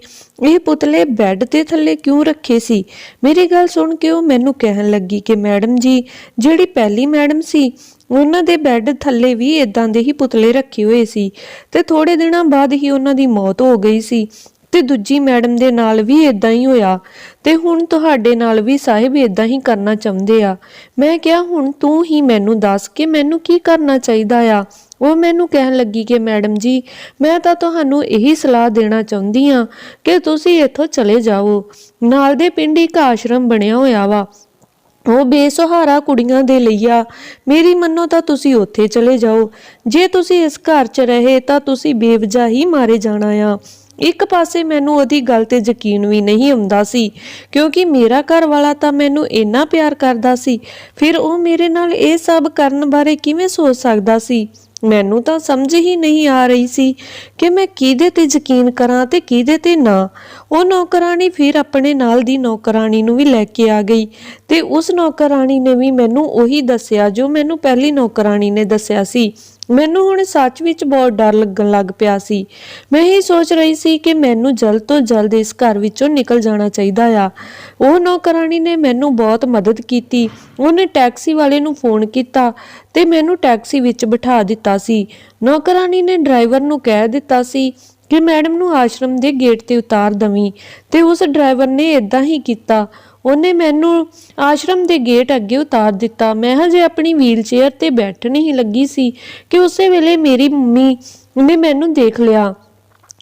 ਇਹ ਪੁਤਲੇ ਬੈੱਡ ਦੇ ਥੱਲੇ ਕਿਉਂ ਰੱਖੇ ਸੀ? ਮੇਰੀ ਗੱਲ ਸੁਣ ਕੇ ਉਹ ਮੈਨੂੰ ਕਹਿਣ ਲੱਗੀ ਕਿ ਮੈਡਮ ਜੀ, ਜਿਹੜੀ ਪਹਿਲੀ ਮੈਡਮ ਸੀ ਉਹਨਾਂ ਦੇ ਬੈੱਡ ਥੱਲੇ ਵੀ ਇਦਾਂ ਦੇ ਹੀ ਪੁਤਲੇ ਰੱਖੇ ਹੋਏ ਸੀ ਤੇ ਥੋੜੇ ਦਿਨਾਂ ਬਾਅਦ ਹੀ ਉਹਨਾਂ ਦੀ ਮੌਤ ਹੋ ਗਈ ਸੀ ਤੇ ਦੂਜੀ ਮੈਡਮ ਦੇ ਨਾਲ ਵੀ ਇਦਾਂ ਹੀ ਹੋਇਆ ਤੇ ਹੁਣ ਤੁਹਾਡੇ ਨਾਲ ਵੀ ਸਾਹਿਬ ਇਦਾਂ ਹੀ ਕਰਨਾ ਚਾਹੁੰਦੇ ਆ। ਮੈਂ ਕਿਹਾ, ਹੁਣ ਤੂੰ ਹੀ ਮੈਨੂੰ ਦੱਸ ਕਿ ਮੈਨੂੰ ਕੀ ਕਰਨਾ ਚਾਹੀਦਾ ਆ? ਉਹ ਮੈਨੂੰ ਕਹਿਣ ਲੱਗੀ ਕਿ, ਮੈਡਮ ਜੀ, ਮੈਂ ਤਾਂ ਤੁਹਾਨੂੰ ਇਹੀ ਸਲਾਹ ਦੇਣਾ ਚਾਹੁੰਦੀ ਆ ਕਿ ਤੁਸੀਂ ਇੱਥੋਂ ਚਲੇ ਜਾਓ। ਨਾਲ ਦੇ ਪਿੰਡ ਇੱਕ ਆਸ਼ਰਮ ਬਣਿਆ ਹੋਇਆ ਵਾ। ਉਹ ਬੇਸਹਾਰਾ ਕੁੜੀਆਂ ਦੇ ਲਈ ਆ। ਮੇਰੀ ਮੰਨੋ ਤਾਂ ਤੁਸੀਂ ਉੱਥੇ ਚਲੇ ਜਾਓ। ਜੇ ਤੁਸੀਂ ਇਸ ਘਰ 'ਚ ਰਹੇ ਤਾਂ ਤੁਸੀਂ ਬੇਵਜਾ ਹੀ ਮਾਰੇ ਜਾਣਾ ਆ। ਇੱਕ ਪਾਸੇ ਮੈਨੂੰ ਉਹਦੀ ਗੱਲ ਤੇ ਯਕੀਨ ਵੀ ਨਹੀਂ ਆਉਂਦਾ ਸੀ, ਕਿਉਂਕਿ ਮੇਰਾ ਘਰ ਵਾਲਾ ਤਾਂ ਮੈਨੂੰ ਇੰਨਾ ਪਿਆਰ ਕਰਦਾ ਸੀ। ਫਿਰ ਉਹ ਮੇਰੇ ਨਾਲ ਇਹ ਸਭ ਕਰਨ ਬਾਰੇ ਕਿਵੇਂ ਸੋਚ ਸਕਦਾ ਸੀ? ਮੈਨੂੰ ਤਾਂ ਸਮਝ ਹੀ ਨਹੀਂ ਆ ਰਹੀ ਸੀ ਕਿ ਮੈਂ ਕਿਹਦੇ ਤੇ ਯਕੀਨ ਕਰਾਂ ਤੇ ਕਿਹਦੇ ਤੇ ਨਾ। ਉਹ ਨੌਕਰਾਨੀ ਫਿਰ ਆਪਣੇ ਨਾਲ ਦੀ ਨੌਕਰਾਨੀ ਨੂੰ ਵੀ ਲੈ ਕੇ ਆ ਗਈ ਤੇ ਉਸ ਨੌਕਰਾਨੀ ਨੇ ਵੀ ਮੈਨੂੰ ਉਹੀ ਦੱਸਿਆ ਜੋ ਮੈਨੂੰ ਪਹਿਲੀ ਨੌਕਰਾਨੀ ਨੇ ਦੱਸਿਆ ਸੀ। ਮੈਨੂੰ ਹੁਣ ਸੱਚ ਵਿੱਚ ਬਹੁਤ ਡਰ ਲੱਗਣ ਲੱਗ ਪਿਆ ਸੀ। ਮੈਂ ਇਹ ਸੋਚ ਰਹੀ ਸੀ ਕਿ ਮੈਨੂੰ ਜਲਦ ਤੋਂ ਜਲਦ ਇਸ ਘਰ ਵਿੱਚੋਂ ਨਿਕਲ ਜਾਣਾ ਚਾਹੀਦਾ ਆ। ਉਹ ਨੌਕਰਾਨੀ ਨੇ ਮੈਨੂੰ ਬਹੁਤ ਮਦਦ ਕੀਤੀ। ਉਹਨੇ ਟੈਕਸੀ ਵਾਲੇ ਨੂੰ ਫੋਨ ਕੀਤਾ ਤੇ ਮੈਨੂੰ ਟੈਕਸੀ ਵਿੱਚ ਬਿਠਾ ਦਿੱਤਾ ਸੀ। ਨੌਕਰਾਨੀ ਨੇ ਡਰਾਈਵਰ ਨੂੰ ਕਹਿ ਦਿੱਤਾ ਸੀ ਕਿ ਮੈਡਮ ਨੂੰ ਆਸ਼ਰਮ ਦੇ ਗੇਟ ਤੇ ਉਤਾਰ ਦਵੀਂ ਤੇ ਉਸ ਡਰਾਈਵਰ ਨੇ ਇਦਾਂ ਹੀ ਕੀਤਾ। ਉਹਨੇ ਮੈਨੂੰ ਆਸ਼ਰਮ ਦੇ ਗੇਟ ਅੱਗੇ ਉਤਾਰ ਦਿੱਤਾ। ਮੈਂ ਹਜੇ ਆਪਣੀ ਵੀਲਚੇਅਰ ਤੇ ਬੈਠਣ ਹੀ ਲੱਗੀ ਸੀ ਕਿ ਉਸੇ ਵੇਲੇ ਮੇਰੀ ਮੰਮੀ ਨੇ ਮੈਨੂੰ ਦੇਖ ਲਿਆ।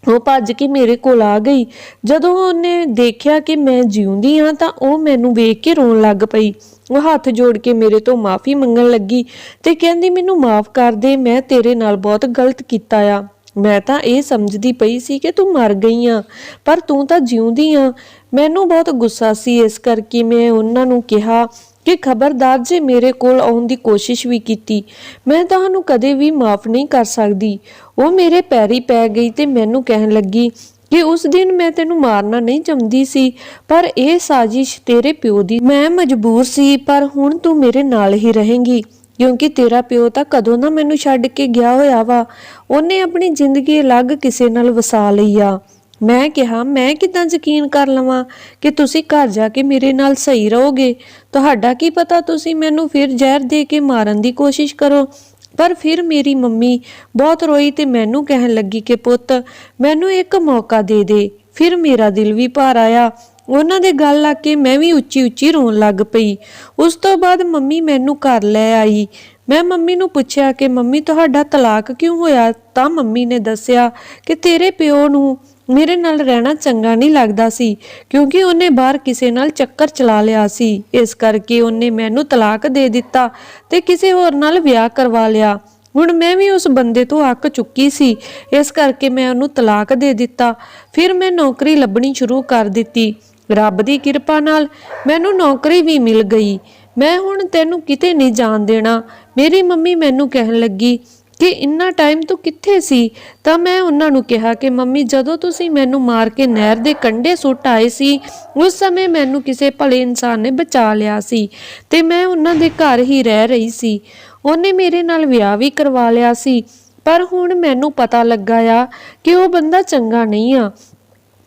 ਉਹ ਭੱਜ ਕੇ ਮੇਰੇ ਕੋਲ ਆ ਗਈ। ਜਦੋਂ ਉਹਨੇ ਦੇਖਿਆ ਕਿ ਮੈਂ ਜਿਉਂਦੀ ਹਾਂ ਤਾਂ ਉਹ ਮੈਨੂੰ ਵੇਖ ਕੇ ਰੋਣ ਲੱਗ ਪਈ। ਉਹ ਹੱਥ ਜੋੜ ਕੇ ਮੇਰੇ ਤੋਂ ਮਾਫੀ ਮੰਗਣ ਲੱਗੀ ਤੇ ਕਹਿੰਦੀ, ਮੈਨੂੰ ਮਾਫ ਕਰ ਦੇ, ਮੈਂ ਤੇਰੇ ਨਾਲ ਬਹੁਤ ਗਲਤ ਕੀਤਾ ਆ। ਮੈਂ ਤਾਂ ਇਹ ਸਮਝਦੀ ਪਈ ਸੀ ਕਿ ਤੂੰ ਮਰ ਗਈ ਆ, ਪਰ ਤੂੰ ਤਾਂ ਜਿਉਂਦੀ ਆ। ਮੈਨੂੰ ਬਹੁਤ ਗੁੱਸਾ ਸੀ ਇਸ ਕਰਕੇ ਮੈਂ ਉਹਨਾਂ ਨੂੰ ਕਿਹਾ ਕਿ ਖਬਰਦਾਰ ਜੇ ਮੇਰੇ ਕੋਲ ਆਉਣ ਦੀ ਕੋਸ਼ਿਸ਼ ਵੀ ਕੀਤੀ, ਮੈਂ ਤੁਹਾਨੂੰ ਕਦੇ ਵੀ ਮਾਫ ਨਹੀਂ ਕਰ ਸਕਦੀ। ਉਹ ਮੇਰੇ ਪੈਰੀ ਪੈ ਗਈ ਤੇ ਮੈਨੂੰ ਕਹਿਣ ਲੱਗੀ ਕਿ ਉਸ ਦਿਨ ਮੈਂ ਤੈਨੂੰ ਮਾਰਨਾ ਨਹੀਂ ਚਾਹੁੰਦੀ ਸੀ, ਪਰ ਇਹ ਸਾਜ਼ਿਸ਼ ਤੇਰੇ ਪਿਓ ਦੀ ਮੈਂ ਮਜਬੂਰ ਸੀ, ਪਰ ਹੁਣ ਤੂੰ ਮੇਰੇ ਨਾਲ ਹੀ ਰਹੇਂਗੀ। ਕਿਉਂਕਿ ਤੇਰਾ ਪਿਓ ਤਾਂ ਕਦੋਂ ਦਾ ਮੈਨੂੰ ਛੱਡ ਕੇ ਗਿਆ ਹੋਇਆ ਵਾ। ਉਹਨੇ ਆਪਣੀ ਜ਼ਿੰਦਗੀ ਅਲੱਗ ਕਿਸੇ ਨਾਲ ਵਸਾ ਲਈ ਆ। ਮੈਂ ਕਿਹਾ, ਮੈਂ ਕਿਦਾਂ ਯਕੀਨ ਕਰ ਲਵਾਂ ਕਿ ਤੁਸੀਂ ਘਰ ਜਾ ਕੇ ਮੇਰੇ ਨਾਲ ਸਹੀ ਰਹੋਗੇ? ਤੁਹਾਡਾ ਕੀ ਪਤਾ ਤੁਸੀਂ ਮੈਨੂੰ ਫਿਰ ਜ਼ਹਿਰ ਦੇ ਕੇ ਮਾਰਨ ਦੀ ਕੋਸ਼ਿਸ਼ ਕਰੋ? ਪਰ ਫਿਰ ਮੇਰੀ ਮੰਮੀ ਬਹੁਤ ਰੋਈ ਤੇ ਮੈਨੂੰ ਕਹਿਣ ਲੱਗੀ ਕਿ ਪੁੱਤ, ਮੈਨੂੰ ਇੱਕ ਮੌਕਾ ਦੇ ਦੇ। ਫਿਰ ਮੇਰਾ ਦਿਲ ਵੀ ਭਾਰ ਆਇਆ। ਉਹਨਾਂ ਦੇ ਗੱਲ ਆ ਕੇ ਮੈਂ ਵੀ ਉੱਚੀ ਉੱਚੀ ਰੋਣ ਲੱਗ ਪਈ। ਉਸ ਤੋਂ ਬਾਅਦ ਮੰਮੀ ਮੈਨੂੰ ਘਰ ਲੈ ਆਈ। ਮੈਂ ਮੰਮੀ ਨੂੰ ਪੁੱਛਿਆ ਕਿ, ਮੰਮੀ, ਤੁਹਾਡਾ ਤਲਾਕ ਕਿਉਂ ਹੋਇਆ? ਤਾਂ ਮੰਮੀ ਨੇ ਦੱਸਿਆ ਕਿ, ਤੇਰੇ ਪਿਓ ਨੂੰ ਮੇਰੇ ਨਾਲ ਰਹਿਣਾ ਚੰਗਾ ਨਹੀਂ ਲੱਗਦਾ ਸੀ, ਕਿਉਂਕਿ ਉਹਨੇ ਬਾਹਰ ਕਿਸੇ ਨਾਲ ਚੱਕਰ ਚਲਾ ਲਿਆ ਸੀ। ਇਸ ਕਰਕੇ ਉਹਨੇ ਮੈਨੂੰ ਤਲਾਕ ਦੇ ਦਿੱਤਾ ਤੇ ਕਿਸੇ ਹੋਰ ਨਾਲ ਵਿਆਹ ਕਰਵਾ ਲਿਆ। ਹੁਣ ਮੈਂ ਵੀ ਉਸ ਬੰਦੇ ਤੋਂ ਅੱਕ ਚੁੱਕੀ ਸੀ। ਇਸ ਕਰਕੇ ਮੈਂ ਉਹਨੂੰ ਤਲਾਕ ਦੇ ਦਿੱਤਾ। ਫਿਰ ਮੈਂ ਨੌਕਰੀ ਲੱਭਣੀ ਸ਼ੁਰੂ ਕਰ ਦਿੱਤੀ। ਰੱਬ ਦੀ ਕਿਰਪਾ ਨਾਲ ਮੈਨੂੰ ਨੌਕਰੀ ਵੀ ਮਿਲ ਗਈ। ਮੈਂ ਹੁਣ ਤੈਨੂੰ ਕਿਤੇ ਨਹੀਂ ਜਾਣ ਦੇਣਾ। ਮੇਰੀ ਮੰਮੀ ਮੈਨੂੰ ਕਹਿਣ ਲੱਗੀ ਕਿ ਇੰਨਾ ਟਾਈਮ ਤੂੰ ਕਿੱਥੇ ਸੀ? ਤਾਂ ਮੈਂ ਉਹਨਾਂ ਨੂੰ ਕਿਹਾ ਕਿ ਮੰਮੀ, ਜਦੋਂ ਤੁਸੀਂ ਮੈਨੂੰ ਮਾਰ ਕੇ ਨਹਿਰ ਦੇ ਕੰਢੇ ਸੁੱਟ ਆਏ ਸੀ, ਉਸ ਸਮੇਂ ਮੈਨੂੰ ਕਿਸੇ ਭਲੇ ਇਨਸਾਨ ਨੇ ਬਚਾ ਲਿਆ ਸੀ ਤੇ ਮੈਂ ਉਹਨਾਂ ਦੇ ਘਰ ਹੀ ਰਹਿ ਰਹੀ ਸੀ। ਉਹਨੇ ਮੇਰੇ ਨਾਲ ਵਿਆਹ ਵੀ ਕਰਵਾ ਲਿਆ ਸੀ, ਪਰ ਹੁਣ ਮੈਨੂੰ ਪਤਾ ਲੱਗਾ ਆ ਕਿ ਉਹ ਬੰਦਾ ਚੰਗਾ ਨਹੀਂ ਆ।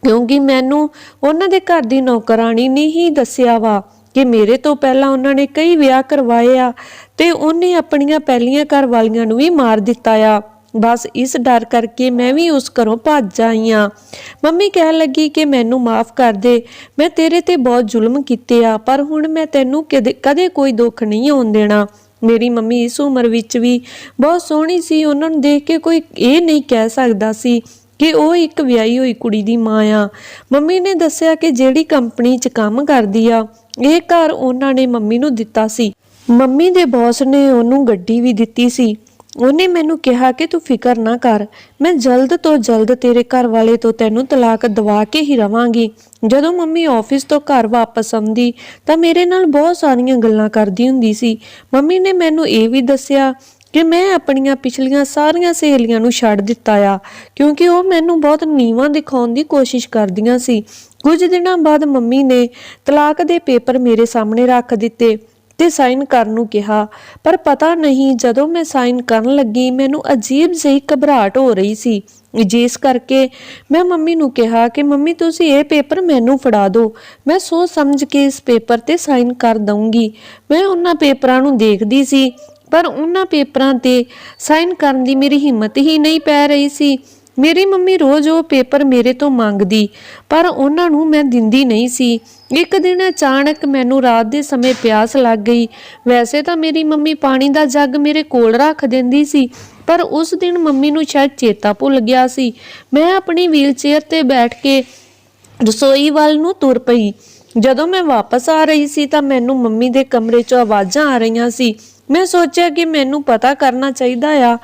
ਕਿਉਂਕਿ ਮੈਨੂੰ ਉਹਨਾਂ ਦੇ ਘਰ ਦੀ ਨੌਕਰਾਣੀ ਨੇ ਹੀ ਦੱਸਿਆ ਵਾ ਕਿ ਮੇਰੇ ਤੋਂ ਪਹਿਲਾਂ ਉਹਨਾਂ ਨੇ ਕਈ ਵਿਆਹ ਕਰਵਾਏ ਆ ਤੇ ਉਹਨੇ ਆਪਣੀਆਂ ਪਹਿਲੀਆਂ ਘਰ ਵਾਲੀਆਂ ਨੂੰ ਵੀ ਮਾਰ ਦਿੱਤਾ ਆ। ਬਸ ਇਸ ਡਰ ਕਰਕੇ ਮੈਂ ਵੀ ਉਸ ਘਰੋਂ ਭੱਜ ਆਈ ਆ। ਮੰਮੀ ਕਹਿਣ ਲੱਗੀ ਕਿ ਮੈਨੂੰ ਮਾਫ ਕਰ ਦੇ, ਮੈਂ ਤੇਰੇ ਤੇ ਬਹੁਤ ਜ਼ੁਲਮ ਕੀਤੇ ਆ, ਪਰ ਹੁਣ ਮੈਂ ਤੈਨੂੰ ਕਦੇ ਕਦੇ ਕੋਈ ਦੁੱਖ ਨਹੀਂ ਆਉਣ ਦੇਣਾ। ਮੇਰੀ ਮੰਮੀ ਇਸ ਉਮਰ ਵਿੱਚ ਵੀ ਬਹੁਤ ਸੋਹਣੀ ਸੀ, ਉਹਨਾਂ ਨੂੰ ਦੇਖ ਕੇ ਕੋਈ ਇਹ ਨਹੀਂ ਕਹਿ ਸਕਦਾ ਸੀ ਕਿ ਉਹ ਇੱਕ ਵਿਆਹੀ ਹੋਈ ਕੁੜੀ ਦੀ ਮਾਂ ਆ। ਮੰਮੀ ਨੇ ਦੱਸਿਆ ਕਿ ਜਿਹੜੀ ਕੰਪਨੀ 'ਚ ਕੰਮ ਕਰਦੀ ਆ, ਇਹ ਘਰ ਉਹਨਾਂ ਨੇ ਮੰਮੀ ਨੂੰ ਦਿੱਤਾ ਸੀ। ਮੰਮੀ ਦੇ ਬੌਸ ਨੇ ਉਹਨੂੰ ਗੱਡੀ ਵੀ ਦਿੱਤੀ ਸੀ। ਉਹਨੇ ਮੈਨੂੰ ਕਿਹਾ ਕਿ ਤੂੰ ਫਿਕਰ ਨਾ ਕਰ, ਮੈਂ ਜਲਦ ਤੋਂ ਜਲਦ ਤੇਰੇ ਘਰ ਵਾਲੇ ਤੋਂ ਤੈਨੂੰ ਤਲਾਕ ਦਵਾ ਕੇ ਹੀ ਰਵਾਂਗੀ। ਜਦੋਂ ਮੰਮੀ ਆਫਿਸ ਤੋਂ ਘਰ ਵਾਪਸ ਆਉਂਦੀ, ਤਾਂ ਮੇਰੇ ਨਾਲ ਬਹੁਤ ਸਾਰੀਆਂ ਗੱਲਾਂ ਕਰਦੀ ਹੁੰਦੀ ਸੀ। ਮੰਮੀ ਨੇ ਮੈਨੂੰ ਇਹ ਵੀ ਦੱਸਿਆ ਕਿ ਮੈਂ ਆਪਣੀਆਂ ਪਿਛਲੀਆਂ ਸਾਰੀਆਂ ਸਹੇਲੀਆਂ ਨੂੰ ਛੱਡ ਦਿੱਤਾ ਆ। ਕਿਉਂਕਿ ਉਹ ਮੈਨੂੰ ਬਹੁਤ ਨੀਵਾਂ ਦਿਖਾਉਣ ਦੀ ਕੋਸ਼ਿਸ਼ ਕਰਦੀਆਂ ਸੀ। ਕੁਝ ਦਿਨਾਂ ਬਾਅਦ ਮੰਮੀ ਨੇ ਤਲਾਕ ਦੇ ਪੇਪਰ ਮੇਰੇ ਸਾਹਮਣੇ ਰੱਖ ਦਿੱਤੇ ਤੇ ਸਾਈਨ ਕਰਨ ਨੂੰ ਕਿਹਾ। ਪਰ ਪਤਾ ਨਹੀਂ ਜਦੋਂ ਮੈਂ ਸਾਈਨ ਕਰਨ ਲੱਗੀ, ਮੈਨੂੰ ਅਜੀਬ ਜਿਹੀ ਘਬਰਾਹਟ ਹੋ ਰਹੀ ਸੀ। ਜਿਸ ਕਰਕੇ ਮੈਂ ਮੰਮੀ ਨੂੰ ਕਿਹਾ ਕਿ, ਮੰਮੀ, ਤੁਸੀਂ ਇਹ ਪੇਪਰ ਮੈਨੂੰ ਫੜਾ ਦਿਓ। ਮੈਂ ਸੋਚ ਸਮਝ ਕੇ ਇਸ ਪੇਪਰ ਤੇ ਸਾਈਨ ਕਰ ਦਊਂਗੀ। ਮੈਂ ਉਹਨਾਂ ਪੇਪਰਾਂ ਨੂੰ ਦੇਖਦੀ ਸੀ ਪਰ ਉਹਨਾਂ ਪੇਪਰਾਂ ਤੇ ਸਾਈਨ ਕਰਨ ਦੀ ਮੇਰੀ ਹਿੰਮਤ ਹੀ ਨਹੀਂ ਪੈ ਰਹੀ ਸੀ। ਮੇਰੀ ਮੰਮੀ ਰੋਜ਼ ਉਹ ਪੇਪਰ ਮੇਰੇ ਤੋਂ ਮੰਗਦੀ, ਪਰ ਉਹਨਾਂ ਨੂੰ ਮੈਂ ਦਿੰਦੀ ਨਹੀਂ ਸੀ। ਇੱਕ ਦਿਨ ਅਚਾਨਕ ਮੈਨੂੰ ਰਾਤ ਦੇ ਸਮੇਂ ਪਿਆਸ ਲੱਗ ਗਈ। ਵੈਸੇ ਤਾਂ ਮੇਰੀ ਮੰਮੀ ਪਾਣੀ ਦਾ ਜੱਗ ਮੇਰੇ ਕੋਲ ਰੱਖ ਦਿੰਦੀ ਸੀ, ਪਰ ਉਸ ਦਿਨ ਮੰਮੀ ਨੂੰ ਸ਼ਾਇਦ ਚੇਤਾ ਭੁੱਲ ਗਿਆ ਸੀ। ਮੈਂ ਆਪਣੀ ਵੀਲਚੇਅਰ ਤੇ ਬੈਠ ਕੇ ਰਸੋਈ ਵੱਲ ਨੂੰ ਤੁਰ ਪਈ। ਜਦੋਂ ਮੈਂ ਵਾਪਸ ਆ ਰਹੀ ਸੀ ਤਾਂ ਮੈਨੂੰ ਮੰਮੀ ਦੇ ਕਮਰੇ 'ਚੋਂ ਆਵਾਜ਼ਾਂ ਆ ਰਹੀਆਂ ਸੀ। ਮੈਂ ਸੋਚਿਆ ਕਿ ਮੈਨੂੰ ਪਤਾ ਕਰਨਾ ਚਾਹੀਦਾ ਆ।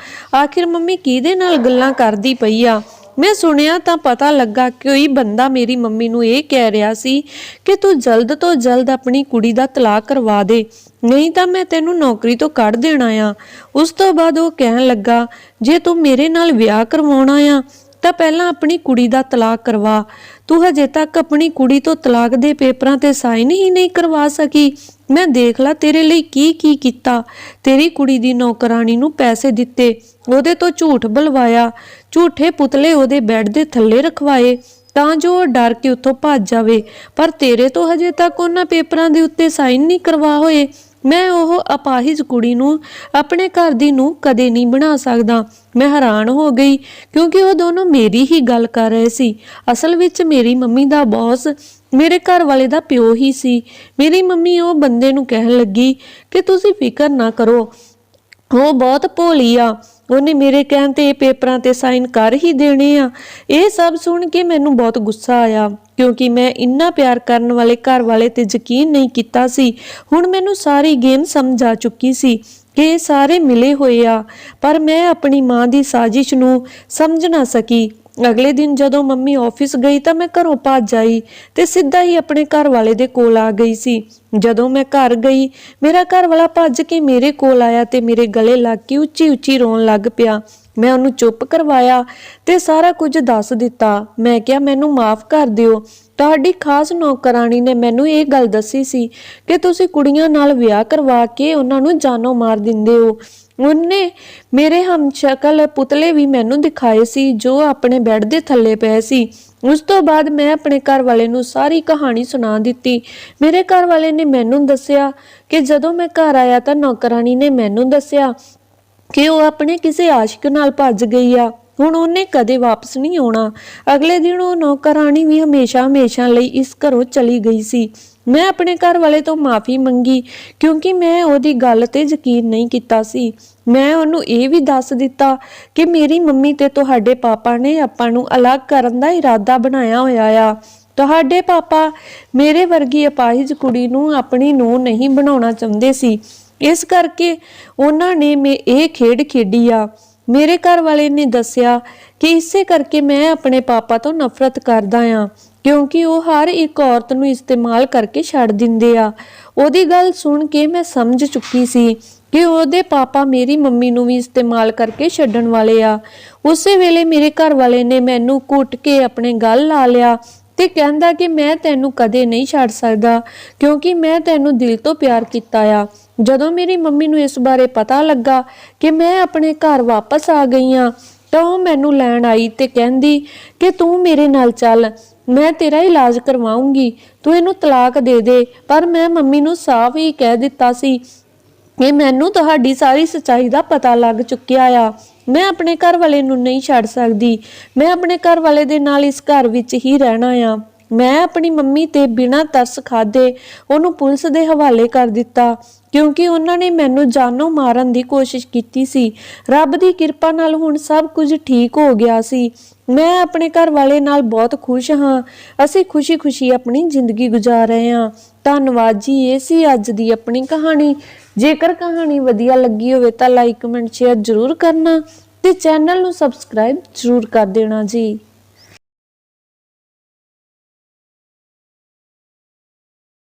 ਆਖਿਰ ਮੰਮੀ ਕਿਹਦੇ ਨਾਲ ਗੱਲਾਂ ਕਰਦੀ ਪਈ ਆ? ਮੈਂ ਸੁਣਿਆ ਤਾਂ ਪਤਾ ਲੱਗਾ ਕੋਈ ਬੰਦਾ ਮੇਰੀ ਮੰਮੀ ਨੂੰ ਇਹ ਕਹਿ ਰਿਹਾ ਸੀ ਕਿ ਤੂੰ ਜਲਦ ਤੋਂ ਜਲਦ ਆਪਣੀ ਕੁੜੀ ਦਾ ਤਲਾਕ ਕਰਵਾ ਦੇ। ਨਹੀਂ ਤਾਂ ਮੈਂ ਤੈਨੂੰ ਨੌਕਰੀ ਤੋਂ ਕੱਢ ਦੇਣਾ ਆ। ਉਸ ਤੋਂ ਬਾਅਦ ਉਹ ਕਹਿਣ ਲੱਗਾ, ਜੇ ਤੂੰ ਮੇਰੇ ਨਾਲ ਵਿਆਹ ਕਰਵਾਉਣਾ ਆ, ਤਾਂ ਪਹਿਲਾਂ ਆਪਣੀ ਕੁੜੀ ਦਾ ਤਲਾਕ ਕਰਵਾ। ਤੂੰ ਹਜੇ ਤੱਕ ਆਪਣੀ ਕੁੜੀ ਤੋਂ ਤਲਾਕ ਦੇ ਪੇਪਰਾਂ ਤੇ ਸਾਈਨ ਹੀ ਨਹੀਂ ਕਰਵਾ ਸਕੀ। ਮੈਂ ਦੇਖ ਲਾ ਤੇਰੇ ਲਈ ਕੀ ਕੀ ਕੀਤਾ। ਤੇਰੀ ਕੁੜੀ ਦੀ ਨੌਕਰਾਨੀ ਨੂੰ ਪੈਸੇ ਦਿੱਤੇ, ਉਹਦੇ ਤੋਂ ਝੂਠ ਬਲਵਾਇਆ, ਝੂਠੇ ਪੁਤਲੇ ਉਹਦੇ ਬੈੱਡ ਦੇ ਥੱਲੇ ਰਖਵਾਏ, ਤਾਂ ਜੋ ਉਹ ਡਰ ਕੇ ਉੱਥੋਂ ਭੱਜ ਜਾਵੇ। ਪਰ ਤੇਰੇ ਤੋਂ ਹਜੇ ਤੱਕ ਉਹਨਾਂ ਪੇਪਰਾਂ ਦੇ ਉੱਤੇ ਸਾਈਨ ਨਹੀਂ ਕਰਵਾ ਹੋਏ। ਮੈਂ ਉਹ ਅਪਾਹਿਜ ਕੁੜੀ ਨੂੰ ਆਪਣੇ ਘਰ ਦੀ ਨੂੰ ਕਦੇ ਨਹੀਂ ਬਣਾ ਸਕਦਾ। ਮੈਂ ਹੈਰਾਨ ਹੋ ਗਈ, ਕਿਉਂਕਿ ਉਹ ਦੋਨੋਂ ਮੇਰੀ ਹੀ ਗੱਲ ਕਰ ਰਹੇ ਸੀ। ਅਸਲ ਵਿੱਚ ਮੇਰੀ ਮੰਮੀ ਦਾ ਬੌਸ ਮੇਰੇ ਘਰ ਵਾਲੇ ਦਾ ਪਿਓ ਹੀ ਸੀ। ਮੇਰੀ ਮੰਮੀ ਉਹ ਬੰਦੇ ਨੂੰ ਕਹਿਣ ਲੱਗੀ ਕਿ ਤੁਸੀਂ ਫਿਕਰ ਨਾ ਕਰੋ। ਉਹ ਬਹੁਤ ਭੋਲੀ ਆ। ਉਹਨੇ ਮੇਰੇ ਕਹਿਣ ਤੇ ਪੇਪਰਾਂ ਤੇ ਸਾਈਨ ਕਰ ਹੀ ਦੇਣੇ ਆ। ਇਹ ਸਭ ਸੁਣ ਕੇ ਮੈਨੂੰ ਬਹੁਤ ਗੁੱਸਾ ਆਇਆ, ਕਿਉਂਕਿ ਮੈਂ ਇੰਨਾ ਪਿਆਰ ਕਰਨ ਵਾਲੇ ਘਰ ਵਾਲੇ ਤੇ ਯਕੀਨ ਨਹੀਂ ਕੀਤਾ ਸੀ। ਹੁਣ ਮੈਨੂੰ ਸਾਰੀ ਗੇਮ ਸਮਝ ਆ ਚੁੱਕੀ ਸੀ ਕਿ ਇਹ ਸਾਰੇ ਮਿਲੇ ਹੋਏ ਆ, ਪਰ ਮੈਂ ਆਪਣੀ ਮਾਂ ਦੀ ਸਾਜ਼ਿਸ਼ ਨੂੰ ਸਮਝ ਨਾ ਸਕੀ। ਅਗਲੇ ਦਿਨ ਜਦੋਂ ਮੰਮੀ ਆਫਿਸ ਗਈ ਤਾਂ ਮੈਂ ਘਰੋਂ ਭੱਜ ਆਈ ਤੇ ਸਿੱਧਾ ਹੀ ਆਪਣੇ ਘਰ ਵਾਲੇ ਦੇ ਕੋਲ ਆ ਗਈ ਸੀ। ਜਦੋਂ ਮੈਂ ਘਰ ਗਈ, ਮੇਰਾ ਘਰ ਵਾਲਾ ਭੱਜ ਕੇ ਮੇਰੇ ਕੋਲ ਆਇਆ ਤੇ ਮੇਰੇ ਗਲੇ ਲੱਗ ਕੇ ਉੱਚੀ ਉੱਚੀ ਰੋਣ ਲੱਗ ਪਿਆ। ਮੈਂ ਉਹਨੂੰ ਚੁੱਪ ਕਰਵਾਇਆ ਤੇ ਸਾਰਾ ਕੁਝ ਦੱਸ ਦਿੱਤਾ। ਮੈਂ ਕਿਹਾ, ਮੈਨੂੰ ਮਾਫ ਕਰ ਦਿਓ। ਤੁਹਾਡੀ ਖਾਸ ਨੌਕਰਾਨੀ ਨੇ ਮੈਨੂੰ ਇਹ ਗੱਲ ਦੱਸੀ ਸੀ ਕਿ ਤੁਸੀਂ ਕੁੜੀਆਂ ਨਾਲ ਵਿਆਹ ਕਰਵਾ ਕੇ ਉਹਨਾਂ ਨੂੰ ਜਾਨੋਂ ਮਾਰ ਦਿੰਦੇ ਹੋ। ਉਹਨੇ ਮੇਰੇ ਹਮਸ਼ਕਲ ਪੁਤਲੇ ਵੀ ਮੈਨੂੰ ਦਿਖਾਏ ਸੀ, ਜੋ ਆਪਣੇ ਬੈੱਡ ਦੇ ਥੱਲੇ ਪਏ ਸੀ। ਉਸ ਤੋਂ ਬਾਅਦ ਮੈਂ ਆਪਣੇ ਘਰ ਵਾਲੇ ਨੂੰ ਸਾਰੀ ਕਹਾਣੀ ਸੁਣਾ ਦਿੱਤੀ। ਮੇਰੇ ਘਰ ਵਾਲੇ ਨੇ ਮੈਨੂੰ ਦੱਸਿਆ ਕਿ ਜਦੋਂ ਮੈਂ ਘਰ ਆਇਆ ਤਾਂ ਨੌਕਰਾਨੀ ਨੇ ਮੈਨੂੰ ਦੱਸਿਆ ਕਿ ਉਹ ਆਪਣੇ ਕਿਸੇ ਆਸ਼ਿਕ ਨਾਲ ਭੱਜ ਗਈ ਆ। ਹੁਣ ਉਹਨੇ ਕਦੇ ਵਾਪਸ ਨਹੀਂ ਆਉਣਾ। ਅਗਲੇ ਦਿਨ ਉਹ ਨੌਕਰਾਨੀ ਵੀ ਹਮੇਸ਼ਾ ਹਮੇਸ਼ਾ ਲਈ ਇਸ ਘਰੋਂ ਚਲੀ ਗਈ ਸੀ। ਮੈਂ ਆਪਣੇ ਘਰ ਵਾਲੇ ਤੋਂ ਮਾਫੀ ਮੰਗੀ ਕਿਉਂਕਿ ਮੈਂ ਉਹਦੀ ਗੱਲ ਤੇ ਯਕੀਨ ਨਹੀਂ ਕੀਤਾ ਸੀ। ਮੈਂ ਉਹਨੂੰ ਇਹ ਵੀ ਦੱਸ ਦਿੱਤਾ ਕਿ ਮੇਰੀ ਮੰਮੀ ਤੇ ਤੁਹਾਡੇ ਪਾਪਾ ਨੇ ਆਪਾਂ ਨੂੰ ਅਲੱਗ ਕਰਨ ਦਾ ਇਰਾਦਾ ਬਣਾਇਆ ਹੋਇਆ ਆ। ਤੁਹਾਡੇ ਪਾਪਾ ਮੇਰੇ ਵਰਗੀ ਅਪਾਹਿਜ ਕੁੜੀ ਨੂੰ ਆਪਣੀ ਨੂੰ ਨਹੀਂ ਬਣਾਉਣਾ ਚਾਹੁੰਦੇ ਸੀ। ਇਸ ਕਰਕੇ ਉਹਨਾਂ ਨੇ ਮੈਂ ਇਹ ਖੇਡ ਖੇਡੀ ਆ। ਮੇਰੇ ਘਰ ਵਾਲੇ ਨੇ ਦੱਸਿਆ ਕਿ ਇਸੇ ਕਰਕੇ ਮੈਂ ਆਪਣੇ ਪਾਪਾ ਤੋਂ ਨਫ਼ਰਤ ਕਰਦਾ ਆ। ਕਿਉਂਕਿ ਉਹ ਹਰ ਇੱਕ ਔਰਤ ਨੂੰ ਇਸਤੇਮਾਲ ਕਰਕੇ ਛੱਡ ਦਿੰਦੇ ਆ। ਉਹਦੀ ਗੱਲ ਸੁਣ ਕੇ ਮੈਂ ਸਮਝ ਚੁੱਕੀ ਸੀ ਕਿ ਉਹਦੇ ਪਾਪਾ ਮੇਰੀ ਮੰਮੀ ਨੂੰ ਵੀ ਇਸਤੇਮਾਲ ਕਰਕੇ ਛੱਡਣ ਵਾਲੇ ਆ। ਉਸੇ ਵੇਲੇ ਮੇਰੇ ਘਰ ਵਾਲੇ ਨੇ ਮੈਨੂੰ ਕੁੱਟ ਕੇ ਆਪਣੇ ਗਲ ਲਾ ਲਿਆ ਤੇ ਕਹਿੰਦਾ ਕਿ ਮੈਂ ਤੈਨੂੰ ਕਦੇ ਨਹੀਂ ਛੱਡ ਸਕਦਾ, ਕਿਉਂਕਿ ਮੈਂ ਤੈਨੂੰ ਦਿਲ ਤੋਂ ਪਿਆਰ ਕੀਤਾ ਆ। ਜਦੋਂ ਮੇਰੀ ਮੰਮੀ ਨੂੰ ਇਸ ਬਾਰੇ ਪਤਾ ਲੱਗਾ ਕਿ ਮੈਂ ਆਪਣੇ ਘਰ ਵਾਪਸ ਆ ਗਈ ਆ, ਤਾਂ ਉਹ ਮੈਨੂੰ ਲੈਣ ਆਈ ਤੇ ਕਹਿੰਦੀ ਕਿ ਤੂੰ ਮੇਰੇ ਨਾਲ ਚੱਲ ਮੈਂ ਤੇਰਾ ਇਲਾਜ ਕਰਵਾਉਂਗੀ। ਤੂੰ ਇਹਨੂੰ ਤਲਾਕ ਦੇ ਦੇ। ਪਰ ਮੈਂ ਮੰਮੀ ਨੂੰ ਸਾਫ਼ ਹੀ ਕਹਿ ਦਿੱਤਾ ਸੀ ਕਿ ਮੈਨੂੰ ਤੁਹਾਡੀ ਸਾਰੀ ਸੱਚਾਈ ਦਾ ਪਤਾ ਲੱਗ ਚੁੱਕਿਆ ਆ। ਮੈਂ ਆਪਣੇ ਘਰ ਵਾਲੇ ਨੂੰ ਨਹੀਂ ਛੱਡ ਸਕਦੀ। ਮੈਂ ਆਪਣੇ ਘਰ ਵਾਲੇ ਦੇ ਨਾਲ ਇਸ ਘਰ ਵਿੱਚ ਹੀ ਰਹਿਣਾ ਆ। ਮੈਂ ਆਪਣੀ ਮੰਮੀ ਤੇ ਬਿਨਾਂ ਤਰਸ ਖਾਦੇ ਉਹਨੂੰ ਪੁਲਿਸ ਦੇ ਹਵਾਲੇ ਕਰ ਦਿੱਤਾ, ਕਿਉਂਕਿ ਉਹਨਾਂ ਨੇ ਮੈਨੂੰ ਜਾਨੋਂ ਮਾਰਨ ਦੀ ਕੋਸ਼ਿਸ਼ ਕੀਤੀ ਸੀ। ਰੱਬ ਦੀ ਕਿਰਪਾ ਨਾਲ ਹੁਣ ਸਭ ਕੁਝ ਠੀਕ ਹੋ ਗਿਆ ਸੀ। ਮੈਂ ਆਪਣੇ ਘਰ ਵਾਲੇ ਨਾਲ ਬਹੁਤ ਖੁਸ਼ ਹਾਂ। ਅਸੀਂ ਖੁਸ਼ੀ-ਖੁਸ਼ੀ ਆਪਣੀ ਜ਼ਿੰਦਗੀ ਗੁਜ਼ਾਰ ਰਹੇ ਹਾਂ। ਧੰਨਵਾਦ ਜੀ, ਇਹ ਸੀ ਅੱਜ ਦੀ ਆਪਣੀ ਕਹਾਣੀ। ਜੇਕਰ ਕਹਾਣੀ ਵਧੀਆ ਲੱਗੀ ਹੋਵੇ ਤਾਂ ਲਾਈਕ ਕਮੈਂਟ ਸ਼ੇਅਰ ਜ਼ਰੂਰ ਕਰਨਾ ਤੇ ਚੈਨਲ ਨੂੰ ਸਬਸਕ੍ਰਾਈਬ ਜ਼ਰੂਰ ਕਰ ਦੇਣਾ ਜੀ।